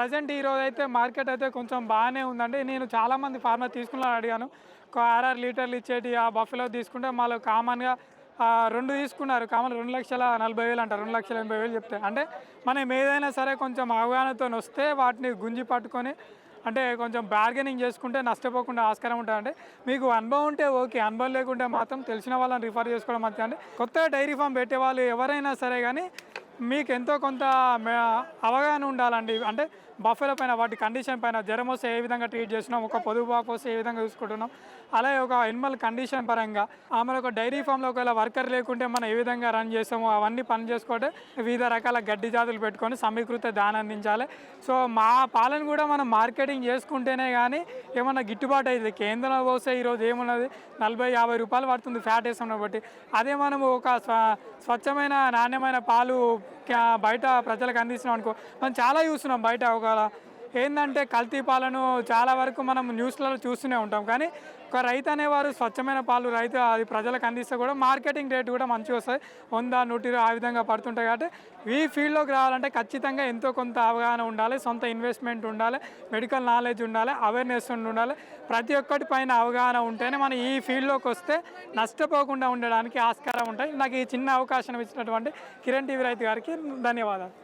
Present ఈ రోజు అయితే మార్కెట్ అయితే కొంచెం బాగానే ఉందండి. నేను చాలామంది ఫార్మర్ తీసుకున్నా అడిగాను. ఒక ఆర్ఆర్ లీటర్లు ఇచ్చేటి ఆ బఫెలో తీసుకుంటే మళ్ళీ కామన్గా రెండు తీసుకున్నారు. కామన్ రెండు లక్షల నలభై వేలు అంటారు రెండు లక్షల ఎనభై వేలు చెప్తే. అంటే మనం ఏదైనా సరే కొంచెం అవగాహనతో వస్తే వాటిని గుంజి పట్టుకొని అంటే కొంచెం బార్గెనింగ్ చేసుకుంటే నష్టపోకుండా ఆస్కారం ఉంటుందంటే మీకు అనుభవం ఉంటే ఓకే అనుభవం లేకుంటే మాత్రం తెలిసిన వాళ్ళని రిఫర్ చేసుకోవడం మంచిదండి కొత్తగా డైరీ ఫామ్ పెట్టే వాళ్ళు ఎవరైనా సరే కానీ మీకు ఎంతో కొంత అవగాహన ఉండాలండి. అంటే బఫెల పైన వాటి కండిషన్ పైన జ్వరం వస్తే ఏ విధంగా ట్రీట్ చేస్తున్నాం ఒక పొదుపు బాపు వస్తే ఏ విధంగా చూసుకుంటున్నాం అలాగే ఒక ఎనిమల్ కండిషన్ పరంగా ఆమె ఒక డైరీ ఫామ్లో ఒకవేళ వర్కర్ లేకుంటే మనం ఏ విధంగా రన్ చేస్తామో అవన్నీ పని చేసుకుంటే వివిధ రకాల గడ్డి జాతులు పెట్టుకొని సమీకృత దాన అందించాలి. సో మా పాలను కూడా మనం మార్కెటింగ్ చేసుకుంటేనే కానీ ఏమన్నా గిట్టుబాటు అవుతుంది కేంద్రంలో పోస్తే ఈరోజు ఏమున్నది? నలభై యాభై రూపాయలు పడుతుంది ఫ్యాట్ వేస్తున్నాం బట్టి అదే మనము ఒక స్వ స్వచ్ఛమైన నాణ్యమైన పాలు బయట ప్రజలకు అందిస్తున్నాం అనుకో. మనం చాలా చూస్తున్నాం బయట ఒకవేళ ఏంటంటే కల్తీ పాలను చాలా వరకు మనం న్యూస్లలో చూస్తూనే ఉంటాం. కానీ ఒక రైతు అనేవారు స్వచ్ఛమైన పాలు రైతు అది ప్రజలకు అందిస్తే కూడా మార్కెటింగ్ రేట్ కూడా మంచిగా వస్తుంది. వంద నూటి ఇరవై ఆ విధంగా పడుతుంటాయి కాబట్టి ఈ ఫీల్డ్లోకి రావాలంటే ఖచ్చితంగా ఎంతో కొంత అవగాహన ఉండాలి సొంత ఇన్వెస్ట్మెంట్ ఉండాలి మెడికల్ నాలెడ్జ్ ఉండాలి అవేర్నెస్ ఉండాలి. ప్రతి ఒక్కటి పైన అవగాహన ఉంటేనే మనం ఈ ఫీల్డ్లోకి వస్తే నష్టపోకుండా ఉండడానికి ఆస్కారం ఉంటాయి. నాకు ఈ చిన్న అవకాశం ఇచ్చినటువంటి కిరణ్ టీవీ రైతు గారికి ధన్యవాదాలు.